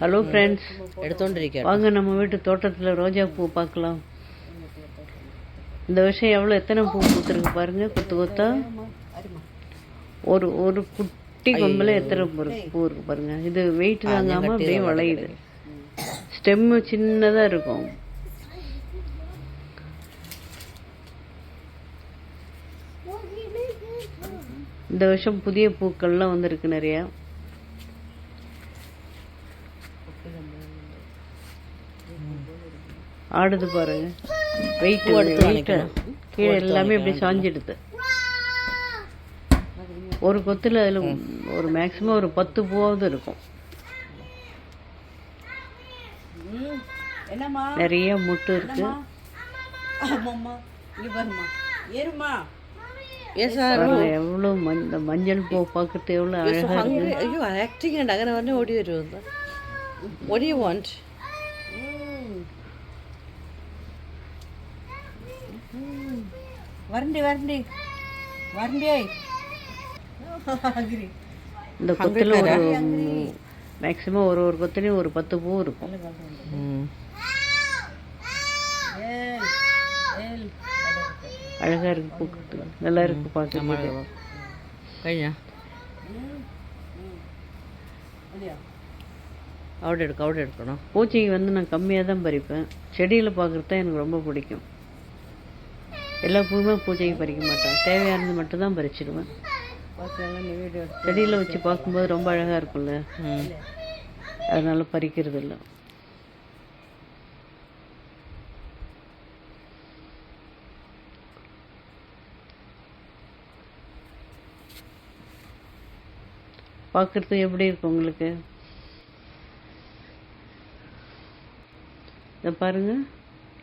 Hello friends எடுத்துட்டு வாங்க நம்ம வீட்டு தோட்டத்தில் ரோஜா பூ பார்க்கலாம். இந்த வருஷம் எவ்வளோ எத்தனை பூ பூத்துருக்கு பாருங்கள் கொத்து கொத்தா? ஒரு ஒரு குட்டி கொம்பில் எத்தனை பூ இருக்கு பூ இருக்கு பாருங்கள் இது வெயிட் தாங்காமல் அப்படியே வளையுது. ஸ்டெம்மு சின்னதாக இருக்கும். இந்த வருஷம் புதிய பூக்கள்லாம் வந்திருக்கு நிறையா. ஆடுது பாருங்க வெயிட் வெயிட்டு கீழே எல்லாமே இப்படி சாஞ்சிடுது ஒரு கொத்தில் அதில் ஒரு மேக்ஸிமம் ஒரு பத்து பூவாவது இருக்கும் நிறைய முட்டு இருக்கு எவ்வளோ இந்த மஞ்சள் பூ பார்க்கறது எவ்வளோ அழகாக இருக்குது ஐயோ ஆக்டிங் அண்ட் அங்கே வந்து ஓடி வருவோம் தான் ஒடி வரண்டி வரண்டி வறண்டியே. இந்த கொத்தில் ஒரு மேக்ஸிமம் ஒரு ஒரு கொத்துலேயும் ஒரு பத்து பூ இருக்கும். அழகாக இருக்கு பூக்கத்து நல்லா இருக்கு பார்க்க கையா? அவுட் எடுக்க அவுட் எடுக்கணும். பூச்சிக்கு வந்து நான் கம்மியாக தான் பறிப்பேன். செடியில் பார்க்குறது தான் எனக்கு ரொம்ப பிடிக்கும். எல்லா பூவுமே பூஜைக்கு பறிக்க மாட்டேன் தேவையானது மட்டும்தான் பறிச்சிடுவேன். செடியில் வச்சு பார்க்கும்போது ரொம்ப அழகாக இருக்கும்ல. அதனால பறிக்கிறது இல்லை பார்க்குறதுக்கு எப்படி இருக்கு உங்களுக்கு? இதை பாருங்க.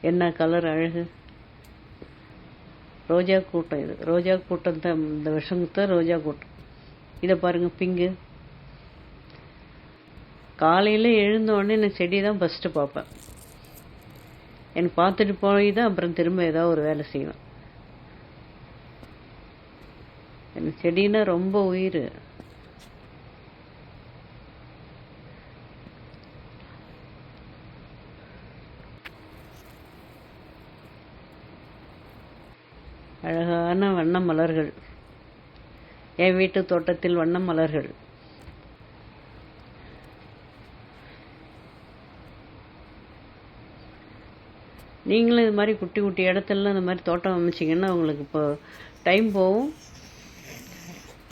என்ன கலர் அழகு? ரோஜா கூட்டம் இது. ரோஜா கூட்டம் தான் இந்த வருஷம் தான் ரோஜா கூட்டம் இதை பாருங்க பிங்கு. காலையில் எழுந்தோடனே நான் செடி தான் ஃபஸ்ட்டு பார்ப்பேன். எனக்கு பார்த்துட்டு போய் தான் அப்புறம் திரும்ப ஏதாவது ஒரு வேலை செய்வேன். எனக்கு செடின்னா ரொம்ப உயிர். அழகான வண்ண மலர்கள் என் வீட்டு தோட்டத்தில் வண்ண மலர்கள் நீங்களும் இது மாதிரி குட்டி குட்டி இடத்துலலாம் இந்த மாதிரி தோட்டம் அமைச்சிங்கன்னா உங்களுக்கு இப்போ டைம் போகும்.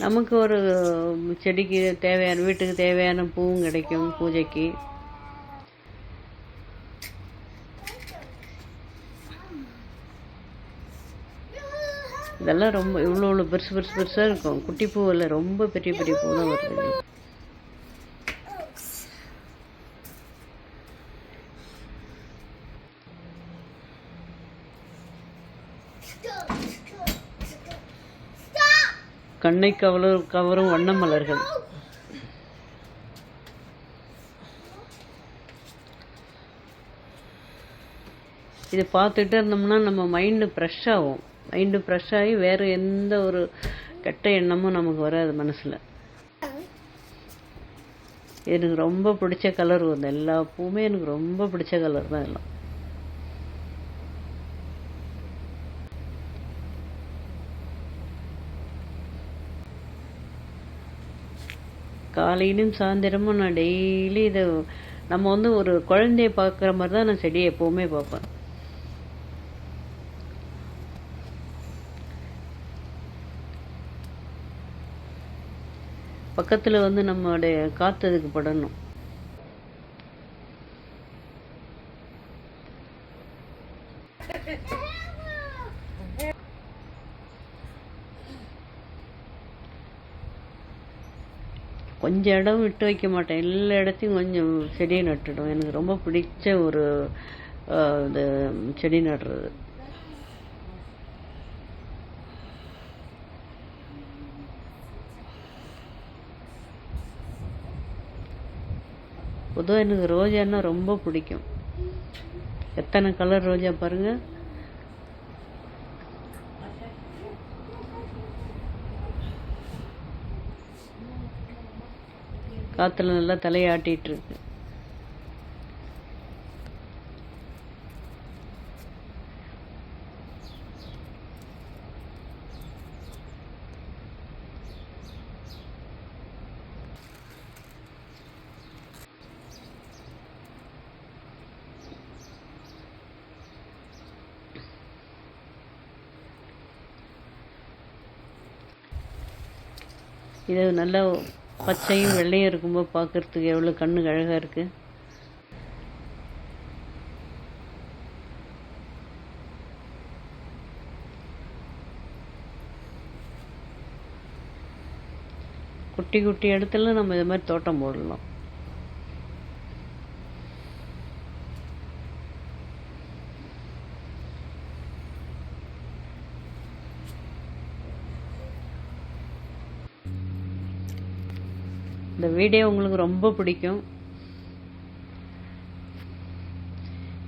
நமக்கு ஒரு செடிக்கு தேவையான வீட்டுக்கு தேவையான பூவும் கிடைக்கும் பூஜைக்கு. இதெல்லாம் ரொம்ப இவ்வளோ இவ்வளோ பெருசு பெருசு பெருசாக இருக்கும். குட்டி பூவில் ரொம்ப பெரிய பெரிய பூ தான் வருது. கண்ணை கவரும் கவரும் வண்ண மலர்கள் இது பார்த்துட்டே இருந்தோம்னா நம்ம மைண்டு ஃப்ரெஷ் ஆகும். மைண்டு ஃப்ரெஷ் ஆகி வேறு எந்த ஒரு கெட்ட எண்ணமும் நமக்கு வராது மனசில். எனக்கு ரொம்ப பிடிச்ச கலர் வந்து எல்லா பூவுமே எனக்கு ரொம்ப பிடிச்ச கலர் தான் எல்லாம். காலையிலும் சாயந்தரமும் நான் டெய்லி இதை நம்ம வந்து ஒரு குழந்தைய பார்க்குற மாதிரி தான் நான் செடியை எப்போவுமே பார்ப்பேன். பக்கத்தில் வந்து நம்மளுடைய காற்று அதுக்கு படணும். கொஞ்சம் இடம் விட்டு வைக்க மாட்டேன். எல்லா இடத்தையும் கொஞ்சம் செடியை நட்டுடும். எனக்கு ரொம்ப பிடிச்ச ஒரு இந்த இது செடி நடுறது. பொதுவாக எனக்கு ரோஜான்னா ரொம்ப பிடிக்கும். எத்தனை கலர் ரோஜா பாருங்கள் காற்றுல நல்லா தலையாட்டிட்டு இருக்கு. இது நல்லா பச்சையும் வெள்ளையும் இருக்கும்போது பார்க்கறதுக்கு எவ்வளோ கண்ணுக்கு அழகாக இருக்குது குட்டி குட்டி இடத்துல நம்ம இது மாதிரி தோட்டம் போடலாம். இந்த வீடியோ உங்களுக்கு ரொம்ப பிடிக்கும்.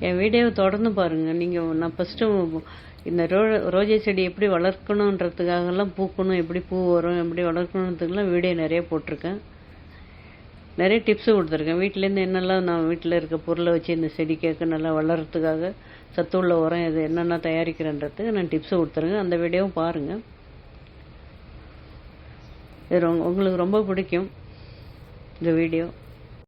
என் வீடியோவை தொடர்ந்து பாருங்கள் நீங்கள் நான் ஃபஸ்ட்டு இந்த ரோ ரோஜா செடி எப்படி வளர்க்கணுன்றதுக்காகலாம் பூக்கணும் எப்படி பூ வரும் எப்படி வளர்க்கணுன்றதுக்கெல்லாம் வீடியோ நிறைய போட்டிருக்கேன். நிறைய டிப்ஸு கொடுத்துருக்கேன். வீட்டிலேருந்து என்னெல்லாம் நான் வீட்டில் இருக்க பொருளை வச்சு இந்த செடி கேட்க நல்லா வளர்கிறதுக்காக சத்துள்ள உரம் இது என்னென்ன தயாரிக்கிறேன்றதுக்கு நான் டிப்ஸு கொடுத்துருக்கேன். அந்த வீடியோவும் பாருங்கள் இது உங்களுக்கு ரொம்ப பிடிக்கும். இந்த வீடியோ